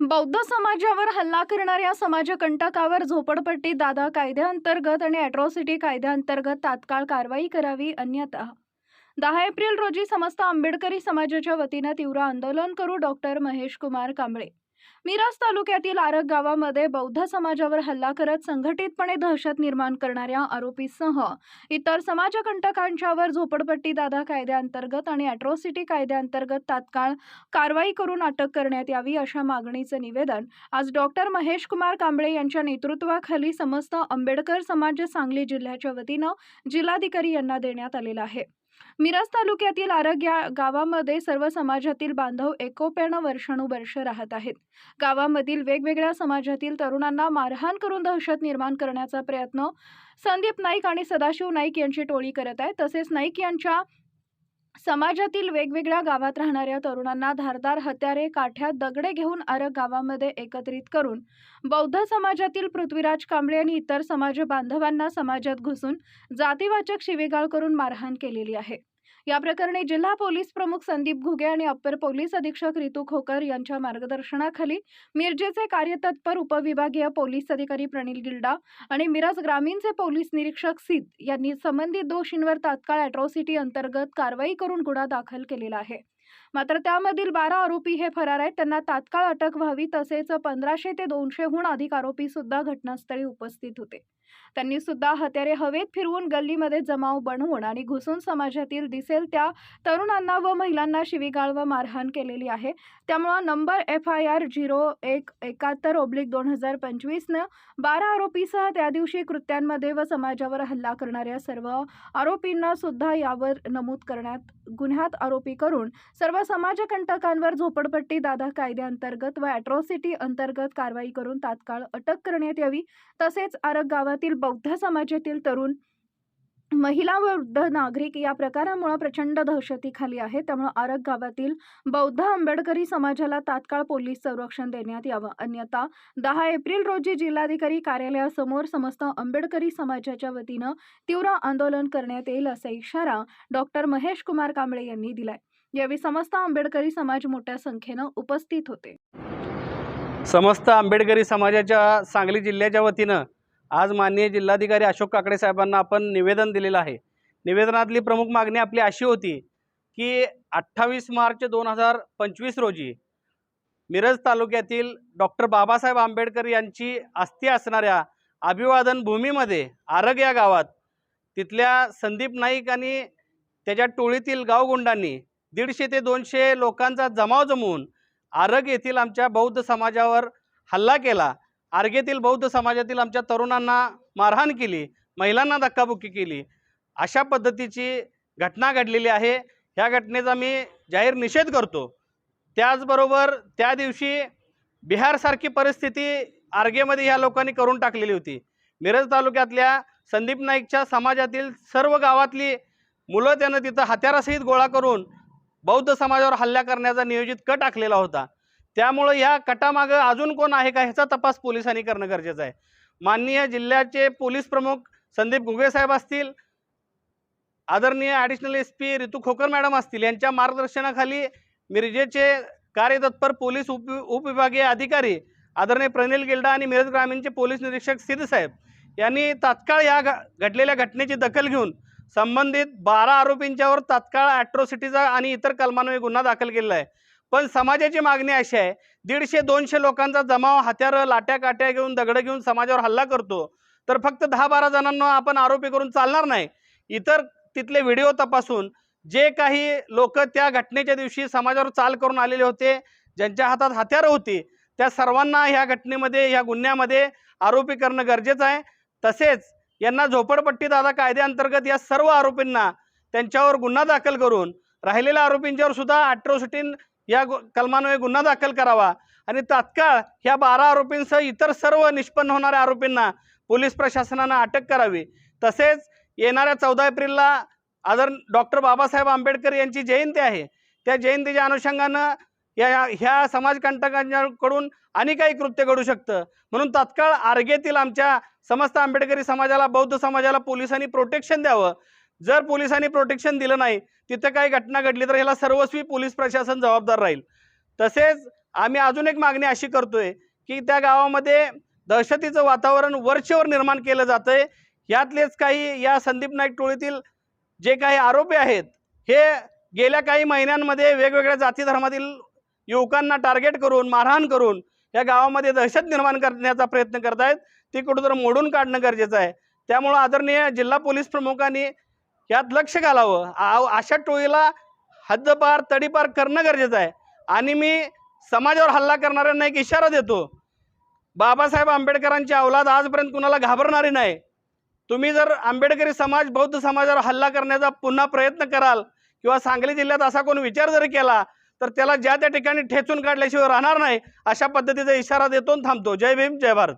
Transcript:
बौद्ध समाजावर हल्ला करणाऱ्या समाजकंटकावर झोपडपट्टी दादा कायद्याअंतर्गत आणि अॅट्रॉसिटी कायद्याअंतर्गत तात्काळ कारवाई करावी अन्यथा. दहा एप्रिल रोजी समस्त आंबेडकरी समाजाच्या वतीनं तीव्र आंदोलन करू डॉक्टर महेश कुमार कांबळे. मिराज तालुक्यातील आरग गावामध्ये बौद्ध समाजावर हल्ला करत संघटितपणे दहशत निर्माण करणाऱ्या आरोपीसह इतर समाजकंटकांच्यावर झोपडपट्टी दादा कायद्याअंतर्गत आणि अॅट्रॉसिटी कायद्याअंतर्गत तात्काळ कारवाई करून अटक करण्यात यावी अशा मागणीचं निवेदन आज डॉक्टर महेश कुमार कांबळे यांच्या नेतृत्वाखाली समस्त आंबेडकर समाज सांगली जिल्ह्याच्या वतीनं जिल्हाधिकारी यांना देण्यात आलेलं आहे. मिरज तालुक्यातील आरग या गावामध्ये सर्व समाजातील बांधव एकोप्यानं वर्षानुवर्ष राहत आहेत. गावामधील वेगवेगळ्या समाजातील तरुणांना मारहाण करून दहशत निर्माण करण्याचा प्रयत्न संदीप नाईक आणि सदाशिव नाईक यांची टोळी करत आहे तसेच नाईक यांच्या समाजातील वेगवेगळ्या गावात राहणाऱ्या तरुणांना धारदार हत्यारे काठ्या दगडे घेऊन आरग गावामध्ये एकत्रित करून बौद्ध समाजातील पृथ्वीराज कांबळे आणि इतर समाज बांधवांना समाजात घुसून जातीवाचक शिवेगाळ करून मारहाण केलेली आहे. या प्रकरणी जिल्हा पोलीस प्रमुख संदीप घुगे आणि अप्पर पोलीस अधीक्षक रितू खोकर यांच्या मार्गदर्शनाखाली मिरजेचे कार्यतत्पर उपविभागीय पोलीस अधिकारी प्रणील गिल्डा आणि मिरज ग्रामीणचे पोलीस निरीक्षक सिद्ध यांनी संबंधित दोषींवर तात्काळ अॅट्रॉसिटी अंतर्गत कारवाई करून गुन्हा दाखल केलेला आहे. मात्र त्यामधील बारा आरोपी हे फरार आहेत. त्यांना तात्काळ अटक व्हावी तसेच पंधराशे ते दोनशेहून अधिक आरोपी सुद्धा घटनास्थळी उपस्थित होते. त्यांनी सुद्धा हत्यारे हवेत फिरवून गल्लीमध्ये जमाव बनवून आणि घुसून समाजातील दिसेल त्या तरुणांना व महिलांना शिवीगाळ व मारहाण केलेली आहे. त्यामुळं number F I R zero एक एकाहत्तर ओब्लिक दोन हजार पंचवीसनं बारा आरोपीसह त्या दिवशी कृत्यांमध्ये व समाजावर हल्ला करणाऱ्या सर्व आरोपींना सुद्धा यावर नमूद करण्यात गुन्ह्यात आरोपी करून सर्व समाजकंटकांवर झोपडपट्टी दादा कायद्याअंतर्गत व अॅट्रॉसिटी अंतर्गत कारवाई करून तात्काळ अटक करण्यात यावी. तसेच आरग गावातील बौद्ध समाजातील तरुण महिला वृद्ध नागरिक या प्रकारामुळे प्रचंड दहशतीखाली आहे. त्यामुळे आरग गावातील बौद्ध आंबेडकरी समाजाला तात्काळ पोलीस संरक्षण देण्यात यावं. अन्यथा दहा एप्रिल रोजी जिल्हाधिकारी कार्यालयासमोर समस्त आंबेडकरी समाजाच्या वतीनं तीव्र आंदोलन करण्यात येईल असा इशारा डॉक्टर महेश कुमार कांबळे यांनी दिलाय. यावेळी समस्त आंबेडकरी समाज मोठ्या संख्येनं उपस्थित होते. समस्त आंबेडकरी समाजाच्या सांगली जिल्ह्याच्या वतीनं आज माननीय जिल्हाधिकारी अशोक काकडे साहेबांना आपण निवेदन दिलेलं आहे. निवेदनातली प्रमुख मागणी आपली अशी होती की अठ्ठावीस मार्च दोन हजार पंचवीस रोजी मिरज तालुक्यातील डॉक्टर बाबासाहेब आंबेडकर यांची अस्थि असणाऱ्या अभिवादन भूमीमध्ये आरग या गावात तिथल्या संदीप नाईक आणि त्याच्या टोळीतील गावगुंडांनी दीडशे ते दोनशे लोकांचा जमाव जमवून आरग येथील आमच्या बौद्ध समाजावर हल्ला केला. आर्गेतील बौद्ध समाजातील आमच्या तरुणांना मारहाण केली महिलांना धक्काबुक्की केली. अशा पद्धतीची घटना घडलेली आहे. ह्या घटनेचा मी जाहीर निषेध करतो. त्याचबरोबर त्या दिवशी बिहारसारखी परिस्थिती आर्गेमध्ये ह्या लोकांनी करून टाकलेली होती. मिरज तालुक्यातल्या संदीप नाईकच्या समाजातील सर्व गावातली मुलं त्यानं तिथं हत्यारासहित गोळा करून बौद्ध समाजावर हल्ला करण्याचा नियोजित कट आखलेला होता. त्यामुळं या कटामागं अजून कोण आहे का ह्याचा तपास पोलिसांनी करणं गरजेचं आहे. माननीय जिल्ह्याचे पोलीस प्रमुख संदीप घुगे साहेब असतील आदरणीय ॲडिशनल एस पी ऋतू खोकर मॅडम असतील यांच्या मार्गदर्शनाखाली मिरजेचे कार्यतत्पर पोलीस उप उपविभागीय अधिकारी आदरणीय प्रनिल गिल्डा आणि मिरज ग्रामीणचे पोलीस निरीक्षक सिद्ध साहेब यांनी तात्काळ या घ घडलेल्या घटनेची दखल घेऊन संबंधित बारा आरोपींच्यावर तात्काळ ॲट्रॉसिटीचा आणि इतर कलमान्वये गुन्हा दाखल केलेला आहे. पण समाजाची मागणी अशी आहे दीडशे दोनशे लोकांचा जमाव हत्यारं लाट्या काट्या घेऊन दगडं घेऊन समाजावर हल्ला करतो. तर फक्त दहा बारा जणांना आपण आरोपी करून चालणार नाही. इतर तिथले व्हिडिओ तपासून जे काही लोक त्या घटनेच्या दिवशी समाजावर चाल करून आलेले होते ज्यांच्या हातात हत्यारं होती त्या सर्वांना ह्या घटनेमध्ये ह्या गुन्ह्यामध्ये आरोपी करणं गरजेचं आहे. तसेच यांना झोपडपट्टी दादा कायद्याअंतर्गत या सर्व आरोपींना त्यांच्यावर गुन्हा दाखल करून राहिलेल्या आरोपींच्यावर सुद्धा अॅट्रॉसिटीन या गु कलमान्वये गुन्हा दाखल करावा. आणि तात्काळ ह्या बारा आरोपींसह इतर सर्व निष्पन्न होणाऱ्या आरोपींना पोलीस प्रशासनानं अटक करावी. तसेच येणाऱ्या चौदा एप्रिलला आदर डॉक्टर बाबासाहेब आंबेडकर यांची जयंती आहे. त्या जयंतीच्या अनुषंगानं या ह्या समाजकंटकांकडून आणि काही कृत्य घडू शकतं. म्हणून तात्काळ आर्गेतील आमच्या समस्त आंबेडकरी समाजाला बौद्ध समाजाला पोलिसांनी प्रोटेक्शन द्यावं. जर पोलिसांनी प्रोटेक्शन दिलं नाही तिथं काही घटना घडली तर ह्याला सर्वस्वी पोलीस प्रशासन जबाबदार राहील. तसेच आम्ही अजून एक मागणी अशी करतोय की त्या गावामध्ये दहशतीचं वातावरण वरचेवर निर्माण केलं जातंय. यातलेच काही या संदीप नाईक टोळीतील जे काही आरोपी आहेत हे गेल्या काही महिन्यांमध्ये वेगवेगळ्या जाती धर्मातील युवकांना टार्गेट करून मारहाण करून या गावामध्ये दहशत निर्माण करण्याचा प्रयत्न करत आहेत ती कुठंतरी मोडून काढणं गरजेचं आहे. त्यामुळं आदरणीय जिल्हा पोलीस प्रमुखांनी यात लक्ष घालावं. आ- अशा टोळीला हद्दपार तडीपार करणं गरजेचं आहे. आणि मी समाजावर हल्ला करणाऱ्यांना एक इशारा देतो. बाबासाहेब आंबेडकरांची अवलाद आजपर्यंत कुणाला घाबरणारी नाही. तुम्ही जर आंबेडकरी समाज बौद्ध समाजावर हल्ला करण्याचा पुन्हा प्रयत्न कराल किंवा सांगली जिल्ह्यात असा कोण विचार जरी केला तर त्याला ज्या त्या ठिकाणी ठेचून काढल्याशिवाय राहणार नाही अशा पद्धतीचा इशारा देतो थांबतो. जय भीम जय भारत.